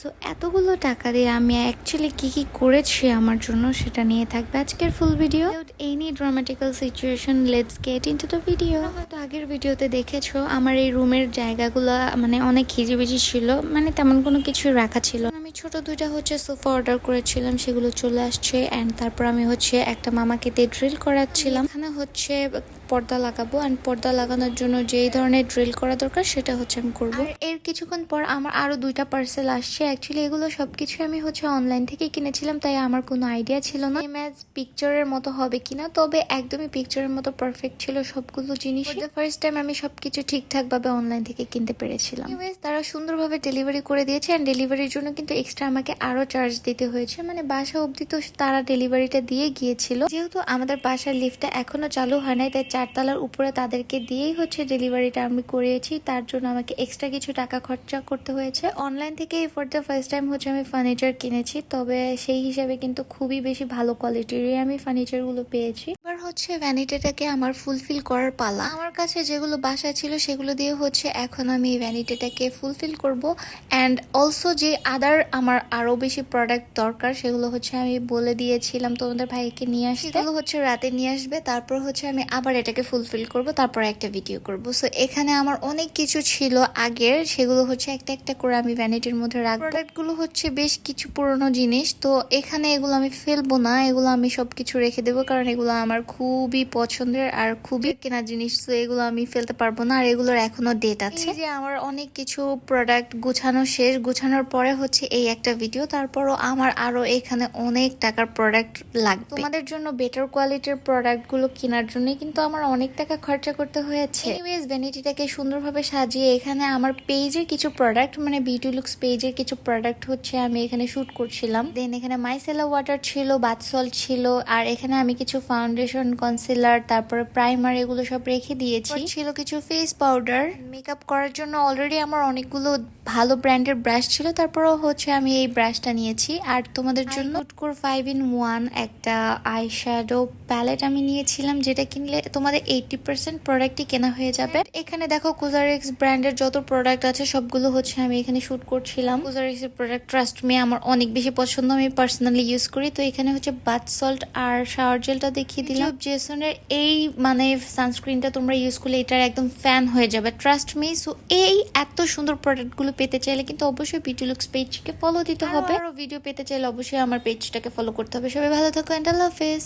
So এতগুলো টাকা দিয়ে আমি অ্যাকচুয়ালি কি কি করেছি আমার জন্য সেটা নিয়ে থাকবে আজকের ফুল ভিডিও এই নিয়ে dramatical situation let's get into the video হয়তো আগের ভিডিওতে দেখেছ, আমার এই রুমের জায়গাগুলো মানে অনেক হিজিবিজি ছিল মানে তেমন কোনো কিছু রাখা ছিল আমি ছোট দুইটা হচ্ছে সোফা অর্ডার করেছিলাম, সেগুলো চলে আসছে অ্যান্ড তারপর আমি হচ্ছে একটা মামাকে দিয়ে ড্রিল করাচ্ছিলাম। এখানে হচ্ছে পর্দা লাগাবো অ্যান্ড পর্দা লাগানোর জন্য যেই ধরনের ড্রিল করা দরকার সেটা হচ্ছে আমি করব। এর কিছুক্ষণ পর আমার আরও দুইটা পার্সেল আসছে। অ্যাকচুয়ালি এগুলো সবকিছু আমি হচ্ছে অনলাইন থেকে কিনেছিলাম, তাই আমার কোনো আইডিয়া ছিল না। ইমেজ পিকচারের মতো হবে কিনা, তবে একদমই পিকচারের মতো পারফেক্ট ছিল সবগুলো জিনিস ফার্স্ট টাইম আমি সবকিছু ঠিকঠাক ভাবে অনলাইন থেকে কিনতে পেরেছিলাম। তারা সুন্দরভাবে ডেলিভারি করে দিয়েছে অ্যান্ড ডেলিভারির জন্য কিন্তু এক্সট্রা আমাকে আরও চার্জ দিতে হয়েছে। মানে বাসা অবধি তো তারা ডেলিভারিটা দিয়ে গিয়েছিল। যেহেতু আমাদের বাসার লিফটটা এখনও চালু হয় নাই, তাই চারতলার উপরে তাদেরকে দিয়েই হচ্ছে ডেলিভারিটা আমি করিয়েছি। তার জন্য আমাকে এক্সট্রা কিছু টাকা খরচা করতে হয়েছে। অনলাইন থেকে ফর দ্য ফার্স্ট টাইম হচ্ছে আমি ফার্নিচার কিনেছি। তবে সেই হিসাবে কিন্তু খুবই বেশি ভালো কোয়ালিটিরই আমি ফার্নিচারগুলো পেয়েছি। হচ্ছে ভ্যানিটিটাকে আমার ফুলফিল করার পালা। আমার কাছে যেগুলো বাসায় ছিল সেগুলো দিয়ে হচ্ছে এখন আমি এই ভ্যানিটিটাকে ফুলফিল করব। অ্যান্ড অলসো যে আদার আমার আরও বেশি প্রোডাক্ট দরকার, সেগুলো হচ্ছে আমি বলে দিয়েছিলাম তোমাদের ভাইকে নিয়ে আসতে। সেগুলো হচ্ছে রাতে নিয়ে আসবে, তারপর হচ্ছে আমি আবার এটাকে ফুলফিল করব, তারপর একটা ভিডিও করব। সো এখানে আমার অনেক কিছু ছিল আগের, সেগুলো হচ্ছে একটা একটা করে আমি ভ্যানিটির মধ্যে রাখব। প্রোডাক্টগুলো হচ্ছে বেশ কিছু পুরনো জিনিস, তো এখানে এগুলো আমি ফেলব না, এগুলো আমি সব কিছু রেখে দেবো, কারণ এগুলো আমার খুবই পছন্দের আর খুবই কেনা জিনিস তো এগুলো আমি ফেলতে পারব না। আর এগুলোর এখনও ডেট আছে। যে আমার অনেক কিছু প্রোডাক্ট গুছানো শেষ গুছানোর পরে হচ্ছে এই একটা ভিডিও তারপরও আমার আরও এখানে অনেক টাকার প্রোডাক্ট লাগবে। তোমাদের জন্য বেটার কোয়ালিটির প্রোডাক্টগুলো কেনার জন্য কিন্তু আমার অনেক টাকা খরচা করতে হয়েছে। এনিওয়েজ ভ্যানিটিটাকে সুন্দরভাবে সাজিয়ে এখানে আমার পেজের কিছু প্রোডাক্ট মানে বিউটি লুকস পেজের কিছু প্রোডাক্ট হচ্ছে আমি এখানে শুট করছিলাম। দেন এখানে মাইসেলা ওয়াটার ছিল বাথ সল্ট ছিল আর এখানে আমি কিছু ফাউন্ডেশন কনসিলার তারপরে প্রাইমার এগুলো সব রেখে দিয়েছি। ছিল কিছু ফেস পাউডার মেকআপ করার জন্য অলরেডি আমার অনেকগুলো ভালো ব্র্যান্ডের ব্রাশ ছিল তারপরেও হচ্ছে আমি এই ব্রাশটা নিয়েছি। আর তোমাদের জন্য কোর ফাইভ ইন ওয়ান একটা আই শ্যাডো প্যালেট আমি নিয়েছিলাম যেটা কিনলে তোমাদের এইটি পার্সেন্ট প্রোডাক্টই কেনা হয়ে যাবে। এখানে দেখো কুজারেক্স ব্র্যান্ডের যত প্রোডাক্ট আছে সবগুলো হচ্ছে আমি এখানে শ্যুট করছিলাম। কুজারেক্স এর প্রোডাক্ট ট্রাস্ট মি আমার অনেক বেশি পছন্দ আমি পার্সোনালি ইউজ করি। তো এখানে হচ্ছে বাথ সল্ট আর শাওয়ার জেলটা দেখিয়ে দিলাম। জেসনের এই মানে সানস্ক্রিনটা তোমরা ইউজ করলে এটার একদম ফ্যান হয়ে যাবে। ট্রাস্ট মি সো এই এত সুন্দর প্রোডাক্টগুলো পেতে চাইলে কিন্তু অবশ্যই বিউটি লুকস পেজকে ফলো দিতে হবে। আরও ভিডিও পেতে চাইলে অবশ্যই আমার পেজটাকে ফলো করতে হবে। সবাই ভালো থাকো অ্যান্ড আল্লাহ হাফেজ